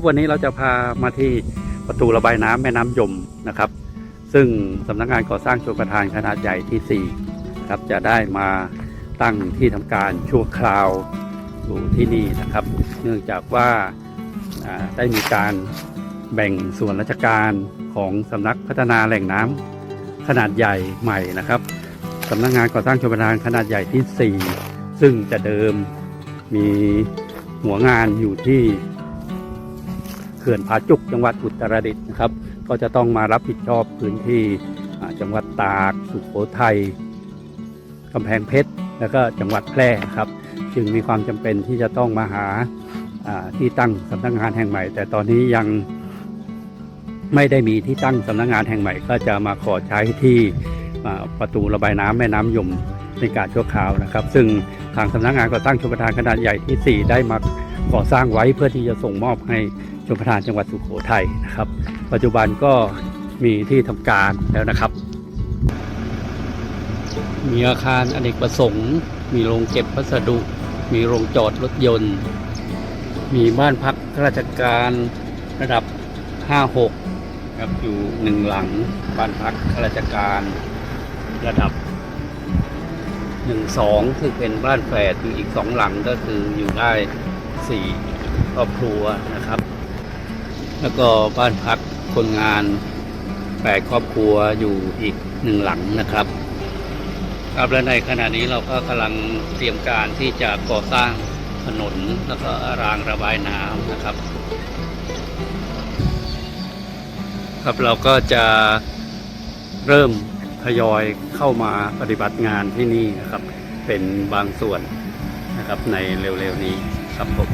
ครับวันนี้เราจะพามาที่ประตูระบายน้ำแม่น้ำยมนะครับ ซึ่งสำนักงานก่อสร้างชลประทานขนาดใหญ่ที่4ครับจะได้มาตั้งที่ทำการชั่วคราวอยู่ที่นี่นะครับ เนื่องจากว่าได้มีการแบ่งส่วนราชการของสำนักพัฒนาแหล่งน้ำขนาดใหญ่ใหม่นะครับสำนักงานก่อสร้างชลประทานขนาดใหญ่ที่ 4 ซึ่งจะเดิมมีหัวงานอยู่ที่ เขื่อนผาจุกจังหวัดอุตรดิตถ์นะครับ ก็จะต้องมารับผิดชอบพื้นที่จังหวัดตากสุโขทัยกำแพงเพชรแล้วก็จังหวัดแพร่ครับ จึงมีความจำเป็นที่จะต้องมาหาที่ตั้งสำนักงานแห่งใหม่ แต่ตอนนี้ยังไม่ได้มีที่ตั้งสำนักงานแห่งใหม่ ก็จะมาขอใช้ที่ประตูระบายน้ำแม่น้ำยมในการชั่วคราวนะครับ ซึ่งทางสำนักงานก่อสร้างชลประทานขนาดใหญ่ที่ 4 ได้มาก่อสร้างไว้เพื่อที่จะส่งมอบให้ ชมประทานจังหวัดสุโขทัยนะครับ ปัจจุบันก็มีที่ทำการแล้วนะครับ มีอาคารอเนกประสงค์ มีโรงเก็บพัสดุ มีโรงจอดรถยนต์ มีบ้านพักข้าราชการระดับ 5-6ครับอยู่หนึ่งหลังบ้านพักข้าราชการระดับ1-2ซึ่งเป็นบ้านแฝดอยู่อีกสองหลังก็คืออยู่ได้สี่ครอบครัวนะครับ แล้วก็บ้านพักคนงานแปดครอบครัวอยู่อีกหนึ่งหลังนะครับ ครับและในขณะนี้เราก็กำลังเตรียมการที่จะก่อสร้างถนนแล้วก็รางระบายน้ำนะครับ ครับเราก็จะเริ่มทยอยเข้ามาปฏิบัติงานที่นี่นะครับ เป็นบางส่วนนะครับในเร็วๆนี้ครับผม